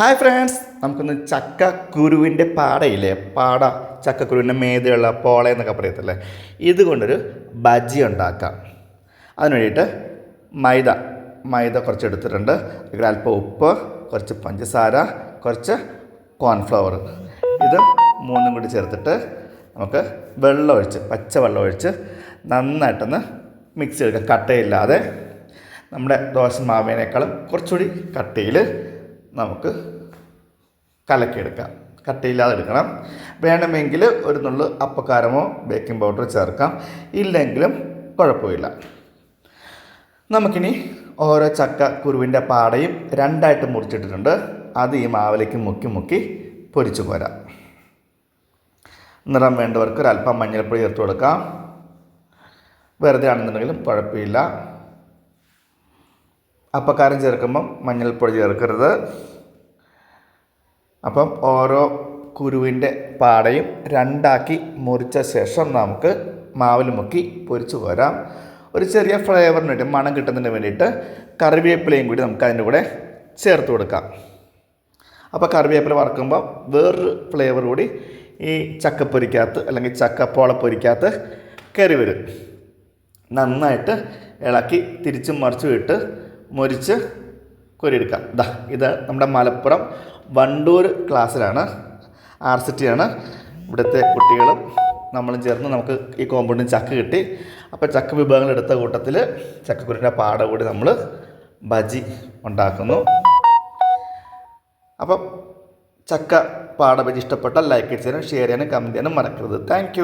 Hi friends നമുക്കൊന്ന് ചക്ക കുരുവിന്റെ പാടയില്ലേ? പാട ചക്കക്കുരുവിന്റെ മേതയുള്ള പോള എന്നൊക്കെ പറയത്തില്ലേ? ഇതുകൊണ്ടൊരു ബജി ഉണ്ടാക്കാം. അതിന് വേണ്ടിയിട്ട് മൈദ മൈദ കുറച്ച് എടുത്തിട്ടുണ്ട്. ഇതിൽ അല്പം ഉപ്പ് കുറച്ച് പഞ്ചസാര കുറച്ച് കോൺഫ്ലവർ. ഇത് മൂന്നും കൂടി ചേർത്തിട്ട് നമുക്ക് വെള്ളം ഒഴിച്ച് പച്ച വെള്ളം ഒഴിച്ച് നന്നായിട്ടൊന്ന് മിക്സ് ചെയ്തെടുക്കാം. കട്ടയില്ലാതെ. നമ്മുടെ ദോശ മാവിനേക്കാളും കുറച്ചുകൂടി കട്ടിയിൽ നമുക്ക് കലക്കിയെടുക്കാം. കട്ടയില്ലാതെ എടുക്കണം. വേണമെങ്കിൽ ഒരു നുള്ളു അപ്പക്കാരമോ ബേക്കിംഗ് പൗഡർ ചേർക്കാം. ഇല്ലെങ്കിലും കുഴപ്പമില്ല. നമുക്കിനി ഓരോ ചക്ക കുരുവിന്റെ പാടയും രണ്ടായിട്ട് മുറിച്ചിട്ടിട്ടുണ്ട്. അത് ഈ മാവിലേക്ക് മുക്കി മുക്കി പൊരിച്ചു പോരാം. നിറം വേണ്ടവർക്ക് ഒരല്പം മഞ്ഞൾപ്പൊടി ചേർത്ത് കൊടുക്കാം. വെറുതെ ആണെന്നുണ്ടെങ്കിലും കുഴപ്പമില്ല. അപ്പക്കാരം ചേർക്കുമ്പം മഞ്ഞൾപ്പൊടി ചേർക്കരുത്. അപ്പം ഓരോ കുരുവിന്റെ പാടയും രണ്ടാക്കി മുറിച്ച ശേഷം നമുക്ക് മാവിൽ മുക്കി പൊരിച്ചു പോരാം ഒരു ചെറിയ ഫ്ലേവറിന് വേണ്ടി മണം കിട്ടുന്നതിന് വേണ്ടിയിട്ട് കറിവേപ്പിലയും കൂടി നമുക്ക് അതിന്റെ കൂടെ ചേർത്ത് കൊടുക്കാം. അപ്പോൾ കറിവേപ്പില വറക്കുമ്പോൾ വേറൊരു ഫ്ലേവർ കൂടി ഈ ചക്കപ്പൊരിക്കകത്ത് അല്ലെങ്കിൽ ചക്കപ്പോളപ്പൊരിക്കകത്ത് കയറി വരും. നന്നായിട്ട് ഇളക്കി തിരിച്ചും മറിച്ചും ഇട്ട് മുരിച്ച് കൊരിയെടുക്കാം. ഇതാ ഇത് നമ്മുടെ മലപ്പുറം വണ്ടൂർ ക്ലാസ്സിലാണ്. ആർ സി ടി ആണ് ഇവിടുത്തെ കുട്ടികളും നമ്മളും ചേർന്ന് നമുക്ക് ഈ കോമ്പൗണ്ടിൽ ചക്ക കിട്ടി. അപ്പോൾ ചക്ക വിഭവങ്ങൾ എടുത്ത കൂട്ടത്തിൽ ചക്കക്കുരുവിന്റെ പാട കൂടി നമ്മൾ ബജി ഉണ്ടാക്കുന്നു. അപ്പം ചക്ക പാട ബജി ഇഷ്ടപ്പെട്ടാൽ ലൈക്ക് ചെയ്യാനും ഷെയർ ചെയ്യാനും കമന്റ് ചെയ്യാനും മറക്കരുത്. താങ്ക്